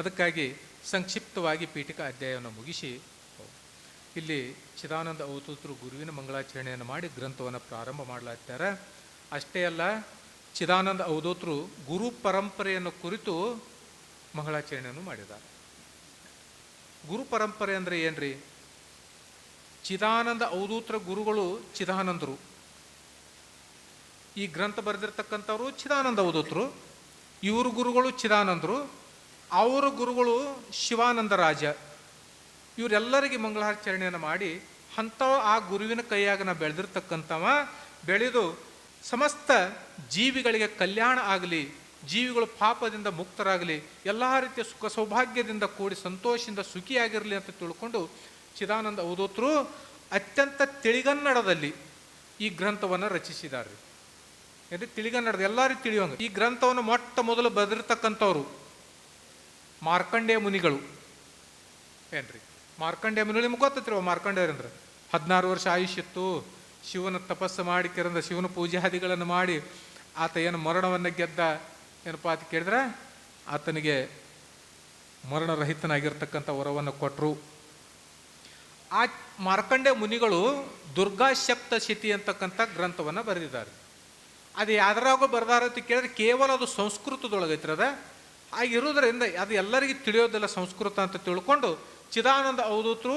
ಅದಕ್ಕಾಗಿ ಸಂಕ್ಷಿಪ್ತವಾಗಿ ಪೀಠಿಕಾ ಅಧ್ಯಾಯವನ್ನು ಮುಗಿಸಿ, ಇಲ್ಲಿ ಚಿದಾನಂದ ಅವತೂತರು ಗುರುವಿನ ಮಂಗಳಾಚರಣೆಯನ್ನು ಮಾಡಿ ಗ್ರಂಥವನ್ನು ಪ್ರಾರಂಭ ಮಾಡಲಾಗ್ತಾರೆ. ಅಷ್ಟೇ ಅಲ್ಲ, ಚಿದಾನಂದ ಅವಧೂತರು ಗುರು ಪರಂಪರೆಯನ್ನು ಕುರಿತು ಮಂಗಳಾಚರಣೆಯನ್ನು ಮಾಡಿದ್ದಾರೆ. ಗುರು ಪರಂಪರೆ ಅಂದರೆ ಏನ್ರಿ? ಚಿದಾನಂದ ಅವಧೂತ್ರ ಗುರುಗಳು ಚಿದಾನಂದರು. ಈ ಗ್ರಂಥ ಬರೆದಿರ್ತಕ್ಕಂಥವ್ರು ಚಿದಾನಂದ ಅವಧೂತರು, ಇವರು ಗುರುಗಳು ಚಿದಾನಂದರು. ಅವರ ಗುರುಗಳು ಶಿವಾನಂದ ರಾಜ. ಇವರೆಲ್ಲರಿಗೆ ಮಂಗಳಾಚರಣೆಯನ್ನು ಮಾಡಿ ಅಂಥವ ಆ ಗುರುವಿನ ಕೈಯಾಗ ನಾ ಬೆಳೆದಿರ್ತಕ್ಕಂಥವ, ಬೆಳೆದು ಸಮಸ್ತ ಜೀವಿಗಳಿಗೆ ಕಲ್ಯಾಣ ಆಗಲಿ, ಜೀವಿಗಳು ಪಾಪದಿಂದ ಮುಕ್ತರಾಗಲಿ, ಎಲ್ಲ ರೀತಿಯ ಸುಖ ಸೌಭಾಗ್ಯದಿಂದ ಕೂಡಿ ಸಂತೋಷದಿಂದ ಸುಖಿಯಾಗಿರಲಿ ಅಂತ ತಿಳ್ಕೊಂಡು ಚಿದಾನಂದ ಅವಧೂತರು ಅತ್ಯಂತ ತಿಳಿಗನ್ನಡದಲ್ಲಿ ಈ ಗ್ರಂಥವನ್ನು ರಚಿಸಿದ್ದಾರೆ ಅಂದರೆ ತಿಳಿಗನ್ನಡದ? ಎಲ್ಲರಿಗೂ ತಿಳಿಯುವಂಗೆ. ಈ ಗ್ರಂಥವನ್ನು ಮೊಟ್ಟ ಮೊದಲು ಬರೆದಿರ್ತಕ್ಕಂಥವ್ರು. ಮಾರ್ಕಂಡೇಯ ಮುನಿಗಳು. ಏನ್ರಿ? ಮಾರ್ಕಂಡೇಯ ಮುನಿಗಳು ನಿಮ್ಗೆ ಗೊತ್ತೈತ್ರಿ ಮಾರ್ಕಂಡೇಯರಂದ್ರೆ ಹದಿನಾರು ವರ್ಷ ಆಯುಷ್ಯತ್ತು ಶಿವನ ತಪಸ್ಸು ಮಾಡಿ ಕೆರಂದ ಶಿವನ ಪೂಜಾದಿಗಳನ್ನು ಮಾಡಿ ಆತ ಏನು ಮರಣವನ್ನು ಗೆದ್ದ, ಏನಪ್ಪ ಅಂತ ಕೇಳಿದ್ರೆ, ಆತನಿಗೆ ಮರಣರಹಿತನಾಗಿರ್ತಕ್ಕಂಥ ವರವನ್ನು ಕೊಟ್ಟರು ಆ ಮಾರ್ಕಂಡೆ ಮುನಿಗಳು ದುರ್ಗಾ ಶಿತಿ ಅಂತಕ್ಕಂಥ ಗ್ರಂಥವನ್ನು ಬರೆದಿದ್ದಾರೆ. ಅದು ಯಾವ್ದ್ರಾಗ ಬರ್ದಾರ ಅಂತ ಕೇಳಿದ್ರೆ ಕೇವಲ ಅದು ಸಂಸ್ಕೃತದೊಳಗೈತ್ರಿ ಆಗಿರೋದ್ರಿಂದ ಅದು ಎಲ್ಲರಿಗೂ ತಿಳಿಯೋದಿಲ್ಲ ಸಂಸ್ಕೃತ ಅಂತ ತಿಳ್ಕೊಂಡು ಚಿದಾನಂದ ಅವಧೂತರು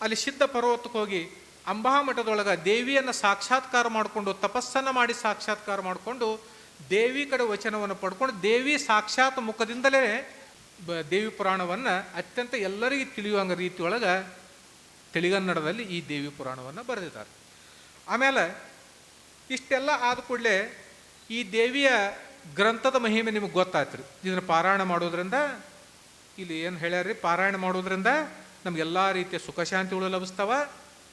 ಅಲ್ಲಿ ಸಿದ್ಧ ಪರ್ವತಕ್ಕೆ ಹೋಗಿ ಅಂಬಾಮಠದೊಳಗೆ ದೇವಿಯನ್ನು ಸಾಕ್ಷಾತ್ಕಾರ ಮಾಡಿಕೊಂಡು ತಪಸ್ಸನ್ನು ಮಾಡಿ ಸಾಕ್ಷಾತ್ಕಾರ ಮಾಡಿಕೊಂಡು ದೇವಿ ಕಡೆ ವಚನವನ್ನು ಪಡ್ಕೊಂಡು ದೇವಿ ಸಾಕ್ಷಾತ್ ಮುಖದಿಂದಲೇ ಬ ದೇವಿ ಪುರಾಣವನ್ನು ಅತ್ಯಂತ ಎಲ್ಲರಿಗೂ ತಿಳಿಯುವಂಗ ರೀತಿಯೊಳಗೆ ತಿಳಿಗನ್ನಡದಲ್ಲಿ ಈ ದೇವಿ ಪುರಾಣವನ್ನು ಬರೆದಿದ್ದಾರೆ. ಆಮೇಲೆ ಇಷ್ಟೆಲ್ಲ ಆದ ಕೂಡಲೇ ಈ ದೇವಿಯ ಗ್ರಂಥದ ಮಹಿಮೆ ನಿಮಗೆ ಗೊತ್ತಾಯ್ತು ರೀ ಇದನ್ನು ಪಾರಾಯಣ ಮಾಡೋದ್ರಿಂದ, ಇಲ್ಲಿ ಏನು ಹೇಳ್ಯಾರ್ರಿ, ಪಾರಾಯಣ ಮಾಡೋದ್ರಿಂದ ನಮಗೆಲ್ಲ ರೀತಿಯ ಸುಖ ಶಾಂತಿಗಳು ಲಭಿಸ್ತಾವ.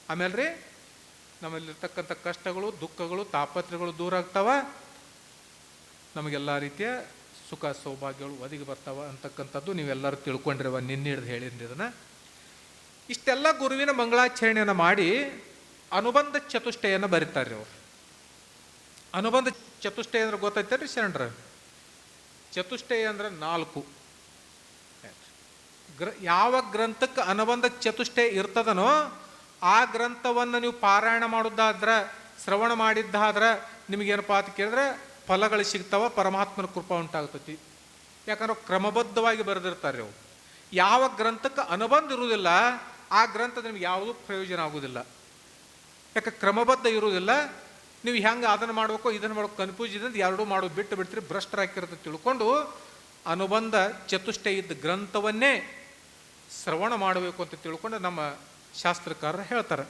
ಆಮೇಲೆ ರೀ ನಮ್ಮಲ್ಲಿರ್ತಕ್ಕಂಥ ಕಷ್ಟಗಳು, ದುಃಖಗಳು ತಾಪತ್ರಗಳು ದೂರ ಆಗ್ತಾವ. ನಮಗೆಲ್ಲ ರೀತಿಯ ಸುಖ ಸೌಭಾಗ್ಯಗಳು ಒದಗಿ ಬರ್ತಾವ ಅಂತಕ್ಕಂಥದ್ದು ನೀವೆಲ್ಲರೂ ತಿಳ್ಕೊಂಡಿರುವ ನಿನ್ನೆ ಹಿಡಿದು ಹೇಳಿದ್ರಿ ಇದನ್ನು. ಇಷ್ಟೆಲ್ಲ ಗುರುವಿನ ಮಂಗಳಾಚರಣೆಯನ್ನು ಮಾಡಿ ಅನುಬಂಧ ಚತುಷ್ಟಯನ್ನು ಬರೀತಾರೆ ಅವರು. ಅನುಬಂಧ ಚತುಷ್ಟಯ ಅಂದ್ರೆ ಗೊತ್ತೈತೇನ್ರಿ ಶರಣರ? ಚತುಷ್ಟಯ ಅಂದ್ರೆ ನಾಲ್ಕು. ಗ್ರ, ಯಾವ ಗ್ರಂಥಕ್ಕೆ ಅನುಬಂಧ ಚತುಷ್ಟಯ ಇರ್ತದನೋ ಆ ಗ್ರಂಥವನ್ನು ನೀವು ಪಾರಾಯಣ ಮಾಡೋದಾದ್ರೆ, ಶ್ರವಣ ಮಾಡಿದ್ದಾದ್ರೆ, ನಿಮಗೇನಪ್ಪ ಅಂತ ಕೇಳಿದ್ರೆ ಫಲಗಳು ಸಿಗ್ತಾವ, ಪರಮಾತ್ಮನ ಕೃಪ ಉಂಟಾಗ್ತೈತಿ. ಯಾಕಂದ್ರೆ ಕ್ರಮಬದ್ಧವಾಗಿ ಬರೆದಿರ್ತಾರೆ ಅವು ಯಾವ ಗ್ರಂಥಕ್ಕೆ ಅನುಬಂಧ ಇರುವುದಿಲ್ಲ, ಆ ಗ್ರಂಥದ ನಿಮ್ಗೆ ಯಾವುದೂ ಪ್ರಯೋಜನ ಆಗುವುದಿಲ್ಲ. ಯಾಕೆ ಕ್ರಮಬದ್ಧ ಇರುವುದಿಲ್ಲ ನೀವು ಹೆಂಗೆ ಅದನ್ನು ಮಾಡಬೇಕು, ಇದನ್ನು ಮಾಡೋ ಕನ್ಫ್ಯೂಸ್ ಇದೆ ಎರಡೂ ಮಾಡೋದು ಬಿಟ್ಟು ಬಿಡ್ತೀರಿ ಭ್ರಷ್ಟರಾಕಿರುತ್ತೆ ತಿಳ್ಕೊಂಡು ಅನುಬಂಧ ಚತುಷ್ಟಯ ಇದ್ದ ಗ್ರಂಥವನ್ನೇ ಶ್ರವಣ ಮಾಡಬೇಕು ಅಂತ ತಿಳ್ಕೊಂಡು ನಮ್ಮ ಶಾಸ್ತ್ರಕಾರರು ಹೇಳ್ತಾರೆ.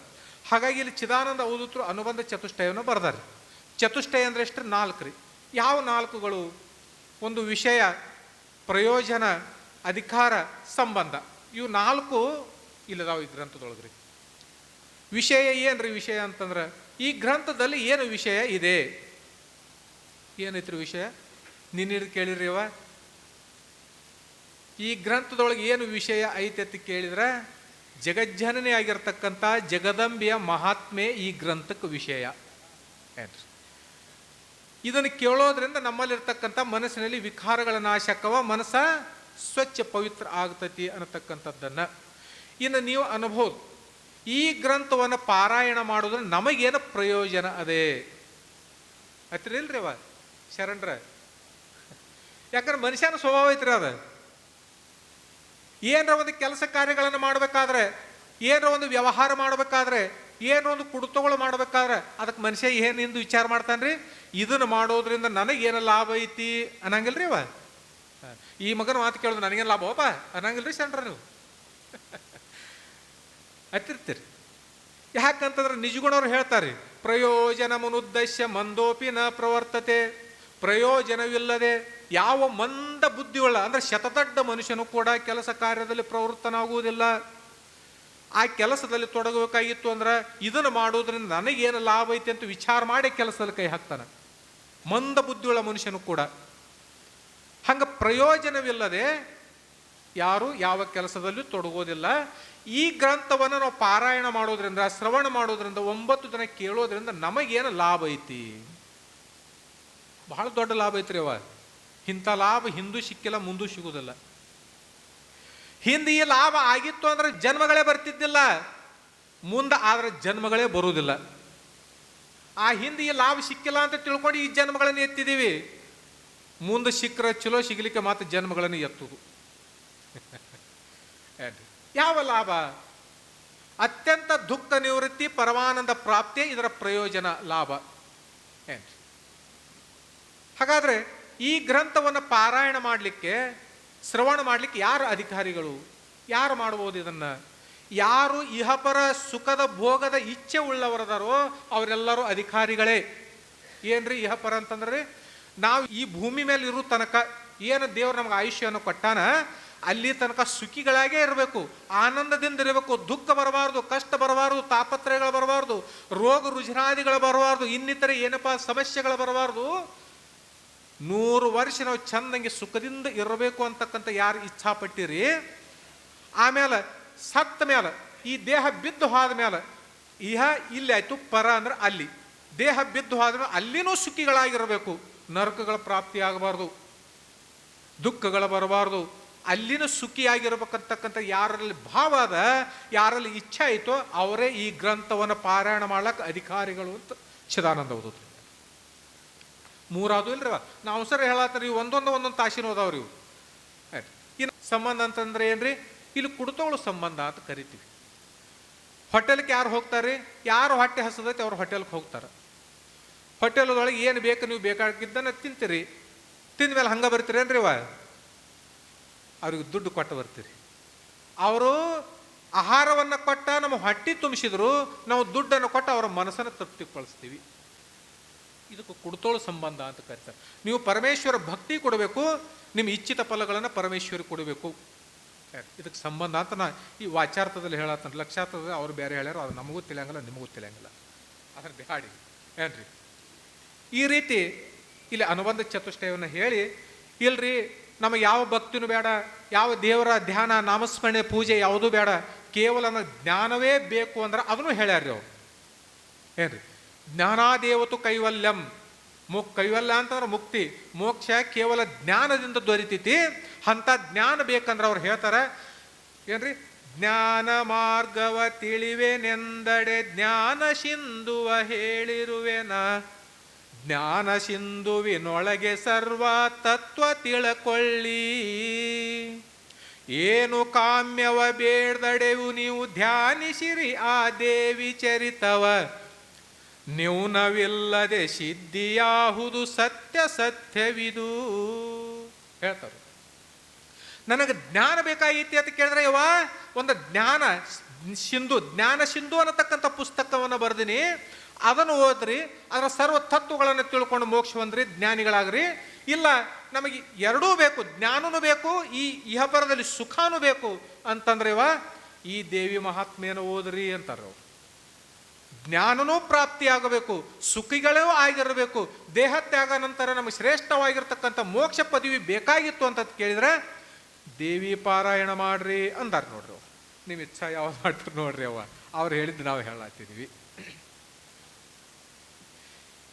ಹಾಗಾಗಿ ಇಲ್ಲಿ ಚಿದಾನಂದ ಓದುತ್ತರು ಅನುಬಂಧ ಚತುಷ್ಟಯವನ್ನು ಬರ್ದಾರೆ. ಚತುಷ್ಟಯ ಅಂದರೆ ಎಷ್ಟು? ನಾಲ್ಕು ರೀ. ಯಾವ ನಾಲ್ಕುಗಳು? ಒಂದು ವಿಷಯ, ಪ್ರಯೋಜನ, ಅಧಿಕಾರ, ಸಂಬಂಧ. ಇವು ನಾಲ್ಕು ಇಲ್ಲದಾವ ಈ ಗ್ರಂಥದೊಳಗ್ರಿ. ವಿಷಯ ಏನು ರೀ ವಿಷಯ ಅಂತಂದ್ರೆ ಈ ಗ್ರಂಥದಲ್ಲಿ ಏನು ವಿಷಯ ಇದೆ? ಏನೈತ್ರಿ ವಿಷಯ? ನಿನ್ನಿಡ್ ಕೇಳಿರಿ ಅವ ಈ ಗ್ರಂಥದೊಳಗೆ ಏನು ವಿಷಯ ಐತೆ ಅಂತ ಕೇಳಿದ್ರೆ, ಜಗಜ್ಜನನೇ ಆಗಿರ್ತಕ್ಕಂಥ ಜಗದಂಬೆಯ ಮಹಾತ್ಮೆ ಈ ಗ್ರಂಥಕ್ಕೆ ವಿಷಯ ಇದನ್ನು ಕೇಳೋದ್ರಿಂದ ನಮ್ಮಲ್ಲಿರ್ತಕ್ಕಂಥ ಮನಸ್ಸಿನಲ್ಲಿ ವಿಕಾರಗಳ ನಾಶಕವ ಮನಸ್ಸ ಸ್ವಚ್ಛ ಪವಿತ್ರ ಆಗ್ತತಿ ಅನ್ನತಕ್ಕಂಥದ್ದನ್ನು. ಇನ್ನು ನೀವು ಅನುಭವ ಈ ಗ್ರಂಥವನ್ನು ಪಾರಾಯಣ ಮಾಡೋದ್ರಿಂದ ನಮಗೇನು ಪ್ರಯೋಜನ ಅದೇ? ಹತ್ತಿರಿಲ್ರಿ ಅವ, ಶರಣ್ರ. ಯಾಕಂದ್ರೆ ಮನುಷ್ಯನ ಸ್ವಭಾವ ಐತ್ರಿ ಅದ. ಏನರ ಒಂದು ಕೆಲಸ ಕಾರ್ಯಗಳನ್ನು ಮಾಡಬೇಕಾದ್ರೆ, ಏನರ ಒಂದು ವ್ಯವಹಾರ ಮಾಡಬೇಕಾದ್ರೆ ಏನೋ ಒಂದು ಕುಡುತಗಳು ಮಾಡಬೇಕಾದ್ರೆ, ಅದಕ್ಕೆ ಮನುಷ್ಯ ಏನು ಎಂದು ವಿಚಾರ ಮಾಡ್ತಾನ್ರಿ? ಇದನ್ನು ಮಾಡೋದ್ರಿಂದ ನನಗೇನು ಲಾಭ ಐತಿ ಅನ್ನಂಗಿಲ್ರಿ ಅವ. ಈ ಮಗನ ಮಾತು ಕೇಳಿದ್ರೆ ನನಗೇನು ಲಾಭ ಅಪ್ಪ ಅನ್ನಂಗಿಲ್ರಿ ಶರಣ್ರ ನೀವು. ಹತ್ತಿರ್ತೀರಿ ಯಾಕಂತಂದ್ರೆ ನಿಜಗುಣವ್ರು ಹೇಳ್ತಾರೆ ಪ್ರಯೋಜನ ಮುನುದ್ದೇಶ್ಯ ಮಂದೋಪಿ ನ ಪ್ರವರ್ತತೆ, ಪ್ರಯೋಜನವಿಲ್ಲದೆ ಯಾವ ಮಂದ ಬುದ್ಧಿಯುಳ್ಳ, ಅಂದ್ರೆ ಶತದಡ್ಡ ಮನುಷ್ಯನು ಕೂಡ ಕೆಲಸ ಕಾರ್ಯದಲ್ಲಿ ಪ್ರವೃತ್ತನಾಗುವುದಿಲ್ಲ. ಆ ಕೆಲಸದಲ್ಲಿ ತೊಡಗಬೇಕಾಗಿತ್ತು ಅಂದ್ರೆ ಇದನ್ನು ಮಾಡೋದ್ರಿಂದ ನನಗೇನು ಲಾಭ ಐತೆ ಅಂತ ವಿಚಾರ ಮಾಡಿ ಕೆಲಸದಲ್ಲಿ ಕೈ ಹಾಕ್ತಾನೆ. ಮಂದ ಬುದ್ಧಿಯುಳ್ಳ ಮನುಷ್ಯನು ಕೂಡ. ಹಂಗೆ ಪ್ರಯೋಜನವಿಲ್ಲದೆ ಯಾರು ಯಾವ ಕೆಲಸದಲ್ಲೂ ತೊಡಗೋದಿಲ್ಲ. ಈ ಗ್ರಂಥವನ್ನು ನಾವು ಪಾರಾಯಣ ಮಾಡೋದ್ರಿಂದ, ಶ್ರವಣ ಮಾಡೋದ್ರಿಂದ, ಒಂಬತ್ತು ದಿನ ಕೇಳೋದ್ರಿಂದ ನಮಗೇನು ಲಾಭ ಐತಿ? ಬಹಳ ದೊಡ್ಡ ಲಾಭ ಐತ್ರಿ ಅವ. ಇಂಥ ಲಾಭ ಹಿಂದೂ ಸಿಕ್ಕಿಲ್ಲ, ಮುಂದೂ ಸಿಗುವುದಿಲ್ಲ ಹಿಂದೆ ಈ ಲಾಭ ಆಗಿತ್ತು ಅಂದ್ರೆ ಜನ್ಮಗಳೇ ಬರ್ತಿದ್ದಿಲ್ಲ. ಮುಂದೆ ಆದ್ರೆ ಜನ್ಮಗಳೇ ಬರುವುದಿಲ್ಲ. ಆ ಹಿಂದೆ ಈ ಲಾಭ ಸಿಕ್ಕಿಲ್ಲ ಅಂತ ತಿಳ್ಕೊಂಡು ಈ ಜನ್ಮಗಳನ್ನು ಎತ್ತಿದ್ದೀವಿ ಮುಂದೆ ಸಿಕ್ಕರೆ ಚಲೋ ಸಿಗಲಿಕ್ಕೆ ಮಾತ್ರ ಜನ್ಮಗಳನ್ನು ಎತ್ತುದು? ಯಾವ ಲಾಭ? ಅತ್ಯಂತ ದುಃಖ ನಿವೃತ್ತಿ, ಪರಮಾನಂದ ಪ್ರಾಪ್ತಿ ಇದರ ಪ್ರಯೋಜನ, ಲಾಭ. ಏನು ಹಾಗಾದರೆ ಈ ಗ್ರಂಥವನ್ನು ಪಾರಾಯಣ ಮಾಡಲಿಕ್ಕೆ, ಶ್ರವಣ ಮಾಡಲಿಕ್ಕೆ ಯಾರು ಅಧಿಕಾರಿಗಳು? ಯಾರು ಮಾಡ್ಬೋದು ಇದನ್ನು? ಯಾರು ಇಹಪರ ಸುಖದ ಭೋಗದ ಇಚ್ಛೆ ಉಳ್ಳವರದಾರೋ ಅವರೆಲ್ಲರೂ ಅಧಿಕಾರಿಗಳೇ. ಏನ್ರಿ ಇಹಪರ ಅಂತಂದ್ರೆ, ನಾವು ಈ ಭೂಮಿ ಮೇಲೆ ಇರೋ ತನಕ ಏನು ದೇವ್ರು ನಮ್ಗೆ ಆಯುಷ್ಯವನ್ನು ಕೊಟ್ಟಾನ ಅಲ್ಲಿ ತನಕ ಸುಖಿಗಳಾಗೇ ಇರಬೇಕು, ಆನಂದದಿಂದ ಇರಬೇಕು, ದುಃಖ ಬರಬಾರ್ದು, ಕಷ್ಟ ಬರಬಾರ್ದು, ತಾಪತ್ರಯಗಳು ಬರಬಾರ್ದು, ರೋಗ ರುಜಿನಾದಿಗಳು ಬರಬಾರ್ದು, ಇನ್ನಿತರ ಏನಪ್ಪ ಸಮಸ್ಯೆಗಳು ಬರಬಾರ್ದು? ನೂರು ವರ್ಷ ನಾವು ಚಂದಂಗೆ ಸುಖದಿಂದ ಇರಬೇಕು ಅಂತಕ್ಕಂಥ ಯಾರು ಇಚ್ಛಾಪಟ್ಟಿರಿ? ಆಮೇಲೆ ಸತ್ತ ಮೇಲೆ, ಈ ದೇಹ ಬಿದ್ದು ಹೋದ ಮೇಲೆ, ಇಹ ಇಲ್ಲಿ ಆಯಿತು ಪರ ಅಂದ್ರೆ ಅಲ್ಲಿ, ದೇಹ ಬಿದ್ದು ಹೋದ ಮೇಲೆ ಅಲ್ಲಿನೂ ಸುಖಿಗಳಾಗಿರಬೇಕು, ನರಕಗಳ ಪ್ರಾಪ್ತಿ ಆಗಬಾರ್ದು ದುಃಖಗಳು ಬರಬಾರ್ದು ಅಲ್ಲಿನ ಸುಖಿಯಾಗಿರ್ಬೇಕಂತಕ್ಕಂಥ ಯಾರಲ್ಲಿ ಭಾವ ಅದ, ಯಾರಲ್ಲಿ ಇಚ್ಛೆ ಆಯಿತೋ ಅವರೇ ಈ ಗ್ರಂಥವನ್ನು ಪಾರಾಯಣ ಮಾಡಕ್ಕೆ ಅಧಿಕಾರಿಗಳು ಅಂತ ಚಿದಾನಂದ ಓದೋದು. ಮೂರಾದು ಇಲ್ರಿ ನಾವು ಸರ್ ಹೇಳತ್ತಾರೆ ಇವು ಒಂದೊಂದು ಒಂದೊಂದು ತಾಸಿನ ಓದಾವ್ರಿ ಇವು. ಇನ್ನು ಸಂಬಂಧ ಅಂತಂದ್ರೆ ಏನ್ರಿ, ಇಲ್ಲಿ ಕುಡ್ತೋಳು ಸಂಬಂಧ ಅಂತ ಕರಿತೀವಿ. ಹೋಟೆಲ್ಗೆ ಯಾರು ಹೋಗ್ತಾರೆ ಯಾರು ಹೊಟ್ಟೆ ಹಸದೈತೆ ಅವ್ರು ಹೋಟೆಲ್ಗೆ ಹೋಗ್ತಾರೆ. ಹೋಟೆಲ್ದೊಳಗೆ ಏನು ಬೇಕು ನೀವು ಬೇಕಾಗಿದ್ದನ್ನು ತಿಂತೀರಿ. ತಿಂದ ಮೇಲೆ ಹಂಗೆ ಬರ್ತೀರೇನ್ರಿ ಅವ ಅವ್ರಿಗೆ ದುಡ್ಡು ಕೊಟ್ಟು ಬರ್ತೀರಿ. ಅವರು ಆಹಾರವನ್ನು ಕೊಟ್ಟ ನಮ್ಮ ಹೊಟ್ಟೆ ತುಂಬಿಸಿದ್ರು, ನಾವು ದುಡ್ಡನ್ನು ಕೊಟ್ಟು ಅವರ ಮನಸ್ಸನ್ನು ತೃಪ್ತಿಗೊಳಿಸ್ತೀವಿ. ಇದಕ್ಕೆ ಕುಡ್ತೋಳು ಸಂಬಂಧ ಅಂತ ಕರೀತಾರೆ. ನೀವು ಪರಮೇಶ್ವರ ಭಕ್ತಿ ಕೊಡಬೇಕು, ನಿಮ್ಮ ಇಚ್ಛಿತ ಫಲಗಳನ್ನು ಪರಮೇಶ್ವರಿ ಕೊಡಬೇಕು. ಇದಕ್ಕೆ ಸಂಬಂಧ ಅಂತ ನಾ ಈ ವಾಚಾರ್ಥದಲ್ಲಿ ಹೇಳತ್ತ ಲಕ್ಷಾರ್ಥದಲ್ಲಿ ಅವ್ರು ಬೇರೆ ಹೇಳ್ಯಾರ, ಅದು ನಮಗೂ ತಿಳಿಯಂಗಿಲ್ಲ, ನಿಮಗೂ ತಿಳಿಯಂಗಿಲ್ಲ. ಅದರ ಬಿಹಾಡಿ ಏನ್ರಿ? ಈ ರೀತಿ ಇಲ್ಲಿ ಅನುಬಂಧ ಚತುಷ್ಟಯವನ್ನು ಹೇಳಿ, ಇಲ್ರಿ ನಮಗೆ ಯಾವ ಭಕ್ತಿನೂ ಬೇಡ, ಯಾವ ದೇವರ ಧ್ಯಾನ, ನಾಮಸ್ಮರಣೆ, ಪೂಜೆ ಯಾವುದೂ ಬೇಡ. ಕೇವಲ ಜ್ಞಾನವೇ ಬೇಕು ಅಂದ್ರೆ ಅದನ್ನು ಹೇಳ್ಯಾರ್ರಿ ಅವ್ರು. ಏನ್ರಿ? ಜ್ಞಾನಾದೇವತು ಕೈವಲ್ಯಂ. ಮುಕ್ ಕೈವಲ್ಯ ಅಂತಂದ್ರೆ ಮುಕ್ತಿ. ಮೋಕ್ಷ ಕೇವಲ ಜ್ಞಾನದಿಂದ ದೊರಿತೈತಿ. ಅಂಥ ಜ್ಞಾನ ಬೇಕಂದ್ರೆ ಅವ್ರು ಹೇಳ್ತಾರೆ, ಏನ್ರಿ? ಜ್ಞಾನ ಮಾರ್ಗವ ತಿಳಿವೆನೆಂದಡೆ ಜ್ಞಾನ ಸಿಂಧುವ ಹೇಳಿರುವೆನ. ಜ್ಞಾನ ಸಿಂಧುವಿನೊಳಗೆ ಸರ್ವ ತತ್ವ ತಿಳಕೊಳ್ಳಿ. ಏನು ಕಾಮ್ಯವ ಬೇಡ್ದಡೆವು ನೀವು ಧ್ಯಾನಿಸಿರಿ ಆ ದೇವಿ ಚರಿತವ. ನ್ಯೂನವಿಲ್ಲದೆ ಸಿದ್ಧಿಯಾಹುದು ಸತ್ಯ ಸತ್ಯವಿದು. ಹೇಳ್ತಾರೆ. ನನಗೆ ಜ್ಞಾನ ಬೇಕಾಗಿತ್ತು ಅಂತ ಕೇಳಿದ್ರೆ ಯವ ಒಂದು ಜ್ಞಾನ, ಸಿಂಧು ಜ್ಞಾನ ಸಿಂಧು ಅನ್ನತಕ್ಕಂಥ ಪುಸ್ತಕವನ್ನು ಬರೆದಿನಿ. ಅದನ್ನು ಓದ್ರಿ, ಅದರ ಸರ್ವ ತತ್ವಗಳನ್ನು ತಿಳ್ಕೊಂಡು ಮೋಕ್ಷ ಹೊಂದ್ರಿ, ಜ್ಞಾನಿಗಳಾಗ್ರಿ. ಇಲ್ಲ, ನಮಗೆ ಎರಡೂ ಬೇಕು, ಜ್ಞಾನನೂ ಬೇಕು, ಈ ಇಹಪರದಲ್ಲಿ ಸುಖಾನೂ ಬೇಕು ಅಂತಂದ್ರೆ ಇವ, ಈ ದೇವಿ ಮಹಾತ್ಮೆಯನ್ನು ಓದ್ರಿ ಅಂತಾರೆ ಜ್ಞಾನನೂ ಪ್ರಾಪ್ತಿಯಾಗಬೇಕು, ಸುಖಿಗಳೂ ಆಗಿರಬೇಕು, ದೇಹ ತ್ಯಾಗ ನಂತರ ನಮಗೆ ಶ್ರೇಷ್ಠವಾಗಿರ್ತಕ್ಕಂಥ ಮೋಕ್ಷ ಪದವಿ ಬೇಕಾಗಿತ್ತು ಅಂತ ಕೇಳಿದ್ರೆ, ದೇವಿ ಪಾರಾಯಣ ಮಾಡ್ರಿ ಅಂದಾರ ನೋಡ್ರಿ ನಿಮ್ಮ ಇಚ್ಛಾ ಯಾವ್ದು ಮಾಡ್ತಾರೆ ನೋಡ್ರಿ ಅವ ಅವ್ರು ಹೇಳಿದ್ದು ನಾವು ಹೇಳತ್ತೀವಿ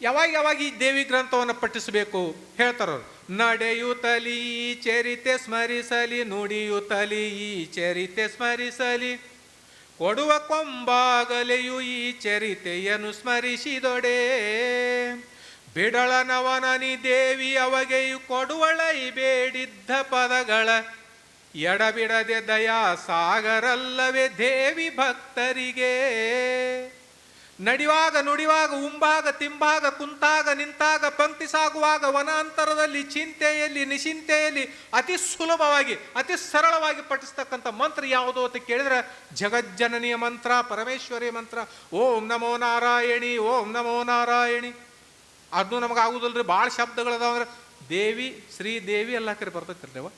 ಯಾವಾಗ ಯಾವಾಗ ಈ ದೇವಿ ಗ್ರಂಥವನ್ನು ಪಠಿಸಬೇಕು ಹೇಳ್ತಾರವ್ರು ನಡೆಯುತ್ತಲಿ ಈ ಚರಿತೆ ಸ್ಮರಿಸಲಿ, ನುಡಿಯುತ್ತಲಿ ಈ ಚರಿತೆ ಸ್ಮರಿಸಲಿ. ಕೊಡುವ ಕೊಂಬಾಗಲೆಯು ಈ ಚರಿತೆಯನ್ನು ಸ್ಮರಿಸಿದೊಡೆ. ಬಿಡಳನವನನಿ ದೇವಿ ಅವಗೆಯು ಕೊಡುವಳೈ ಬೇಡಿದ್ದ ಪದಗಳ. ಎಡಬಿಡದೆ ದಯಾ ಸಾಗರಲ್ಲವೇ ದೇವಿ ಭಕ್ತರಿಗೆ. ನಡೆಯುವಾಗ ನುಡಿವಾಗ ಉಂಬಾಗ ತಿಂಬಾಗ ಕುಂತಾಗ ನಿಂತಾಗ ಪಂಕ್ತಿ ಸಾಗುವಾಗ ವನಾಂತರದಲ್ಲಿ ಚಿಂತೆಯಲ್ಲಿ ನಿಶ್ಚಿಂತೆಯಲ್ಲಿ ಅತಿ ಸುಲಭವಾಗಿ, ಅತಿ ಸರಳವಾಗಿ ಪಠಿಸ್ತಕ್ಕಂಥ ಮಂತ್ರ ಯಾವುದು ಅಂತ ಕೇಳಿದ್ರೆ ಜಗಜ್ಜನನಿಯ ಮಂತ್ರ, ಪರಮೇಶ್ವರಿಯ ಮಂತ್ರ, ಓಂ ನಮೋ ನಾರಾಯಣಿ, ಓಂ ನಮೋ ನಾರಾಯಣಿ. ಅದು ನಮಗೆ ಆಗುದಿಲ್ರಿ ಭಾಳ ಶಬ್ದಗಳದಾವ ಅಂದ್ರೆ ದೇವಿ, ಶ್ರೀ ದೇವಿ ಎಲ್ಲ ಕರೆ ಬರ್ತೈತಿರ್ದೇವ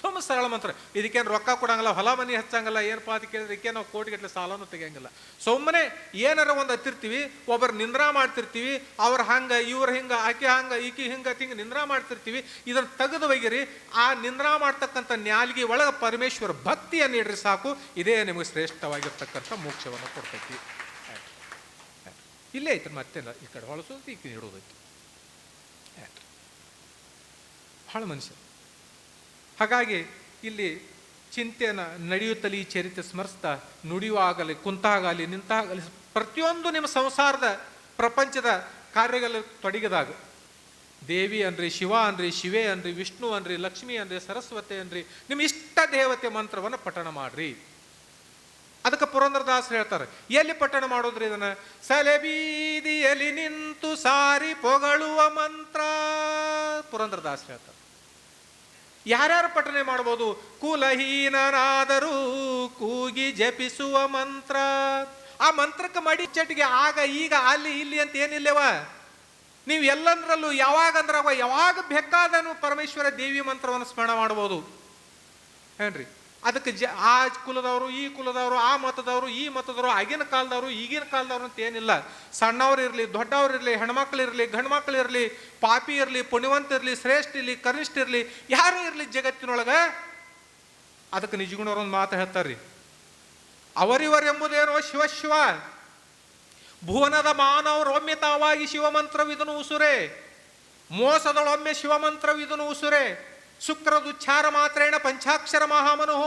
ಸುಮ್ಮ ಸರಳ ಮಂತ್ರ. ಇದಕ್ಕೇನು ರೊಕ್ಕ ಕೊಡಂಗಿಲ್ಲ, ಹೊಲ ಮನೆ ಹಚ್ಚಂಗಲ್ಲ ಏನಪ್ಪ ಅಂತ ಕೇಳಿದ್ರೆ ಇದಕ್ಕೆ ನಾವು ಕೋಟಿಗಟ್ಟಲೆ ಸಾಲನೂ ತೆಗಿಯಂಗಿಲ್ಲ. ಸುಮ್ಮನೆ ಏನಾರ ಒಂದು ಹತ್ತಿರ್ತೀವಿ, ಒಬ್ಬರು ನಿಂದ್ರ ಮಾಡ್ತಿರ್ತೀವಿ, ಅವ್ರು ಹಂಗ, ಇವ್ರು ಹಿಂಗ, ಆಕೆ ಹಂಗ, ಈಕಿ ಹಿಂಗ ಹಿಂಗೆ ನಿಂದ್ರಾ ಮಾಡ್ತಿರ್ತೀವಿ ಇದನ್ನು ತೆಗೆದು ಒಯ್ಯಿರಿ ಆ ನಿಂದ್ರ ಮಾಡ್ತಕ್ಕಂಥ ನ್ಯಾಲಿಗೆ ಒಳಗೆ ಪರಮೇಶ್ವರ ಭಕ್ತಿಯನ್ನು ಇಡ್ರಿ ಸಾಕು, ಇದೇ ನಿಮಗೆ ಶ್ರೇಷ್ಠವಾಗಿರ್ತಕ್ಕಂಥ ಮೋಕ್ಷವನ್ನು ಕೊಡ್ತೈತಿ. ಇಲ್ಲೇ ಐತೆ ಮತ್ತೆಲ್ಲ, ಈ ಕಡೆ ಹೊಳಸೋದು ಈಕೆ ನೀಡೋದೈತಿ. ಭಾಳ ಮನುಷ್ಯ. ಹಾಗಾಗಿ ಇಲ್ಲಿ ಚಿಂತೆನ ನಡೆಯುತ್ತಲೇ ಈ ಚರಿತೆ ಸ್ಮರಿಸ್ತಾ ನುಡಿಯುವಾಗಲಿ, ಕುಂತಾಗಲಿ, ನಿಂತಾಗಲಿ ಪ್ರತಿಯೊಂದು ನಿಮ್ಮ ಸಂಸಾರದ ಪ್ರಪಂಚದ ಕಾರ್ಯಗಳಲ್ಲಿ ತೊಡಗಿದಾಗ, ದೇವಿ ಅನ್ರಿ, ಶಿವ ಅನ್ರಿ, ಶಿವೆ ಅನ್ರಿ, ವಿಷ್ಣು ಅನ್ರಿ, ಲಕ್ಷ್ಮಿ ಅನ್ರಿ, ಸರಸ್ವತಿ ಅನ್ರಿ, ನಿಮ್ಮ ಇಷ್ಟ ದೇವತೆ ಮಂತ್ರವನ್ನು ಪಠಣ ಮಾಡ್ರಿ. ಅದಕ್ಕೆ ಪುರಂದ್ರದಾಸರು ಹೇಳ್ತಾರೆ, ಎಲ್ಲಿ ಪಠಣ ಮಾಡೋದ್ರಿ ಇದನ್ನ? ಸಲೆ ಬೀದಿಯಲ್ಲಿ ನಿಂತು ಸಾರಿ ಪೊಗಳುವ ಮಂತ್ರ. ಪುರಂದ್ರದಾಸರು ಹೇಳ್ತಾರೆ. ಯಾರ್ಯಾರು ಪಠನೆ ಮಾಡ್ಬೋದು? ಕುಲಹೀನರಾದರೂ ಕೂಗಿ ಜಪಿಸುವ ಮಂತ್ರ. ಆ ಮಂತ್ರಕ್ಕೆ ಮಾಡಿ ಚಟಿಗೆ ಆಗ ಈಗ ಅಲ್ಲಿ ಇಲ್ಲಿ ಅಂತ ಏನಿಲ್ಲವ? ನೀವು ಎಲ್ಲಂದ್ರಲ್ಲೂ ಯಾವಾಗಂದ್ರವ ಯಾವಾಗ ಬೇಕಾದನು ಪರಮೇಶ್ವರ ದೇವಿ ಮಂತ್ರವನ್ನು ಸ್ಮರಣ ಮಾಡ್ಬೋದು. ಏನ್ರಿ? ಅದಕ್ಕೆ ಜ, ಆ ಕುಲದವರು, ಈ ಕುಲದವರು, ಆ ಮತದವರು, ಈ ಮತದವರು, ಆಗಿನ ಕಾಲದವರು, ಈಗಿನ ಕಾಲದವರು ಅಂತ ಏನಿಲ್ಲ. ಸಣ್ಣವ್ರು ಇರಲಿ, ದೊಡ್ಡವ್ರು ಇರಲಿ, ಹೆಣ್ಮಕ್ಳು ಇರಲಿ ಗಂಡು ಮಕ್ಳು ಇರಲಿ, ಪಾಪಿ ಇರಲಿ, ಪುಣ್ಯವಂತ ಇರಲಿ, ಶ್ರೇಷ್ಠ ಇರಲಿ, ಕನಿಷ್ಠ ಇರಲಿ, ಯಾರು ಇರಲಿ ಜಗತ್ತಿನೊಳಗೆ. ಅದಕ್ಕೆ ನಿಜಗುಣವ್ರು ಒಂದು ಮಾತು ಹೇಳ್ತಾರ್ರಿ. ಅವರಿವರೆಂಬುದೇನೋ ಶಿವ ಶಿವ. ಭುವನದ ಮಾನವರೊಮ್ಮೆ ತಾವಾಗಿ ಶಿವಮಂತ್ರವಿದನು ಉಸುರೆ. ಮೋಸದೊಳೊಮ್ಮೆ ಶಿವಮಂತ್ರವಿದನು ಉಸುರೆ. ಶುಕ್ರದುಚ್ಚಾರ ಮಾತ್ರೇಣ ಪಂಚಾಕ್ಷರ ಮಹಾಮನು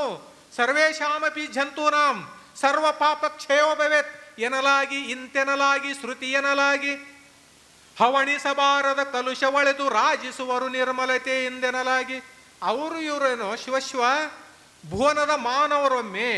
ಸರ್ವೇಶಾಮಪಿ ಜಂತೂನಾಂ ಸರ್ವ ಪಾಪ ಕ್ಷಯೋ ಭವೇತ್ ಎನಲಾಗಿ ಇಂತೆನಲಾಗಿ ಶ್ರುತಿ ಎನಲಾಗಿ ಹವಣಿಸಬಾರದ ಕಲುಷವಳೆದು ರಾಜಿಸುವರು ನಿರ್ಮಲತೆ ಎಂದೆನಲಾಗಿ ಅವರು ಇವರೇನೋ ಶಿವಶಿವ ಭುವನದ ಮಾನವರೊಮ್ಮೆ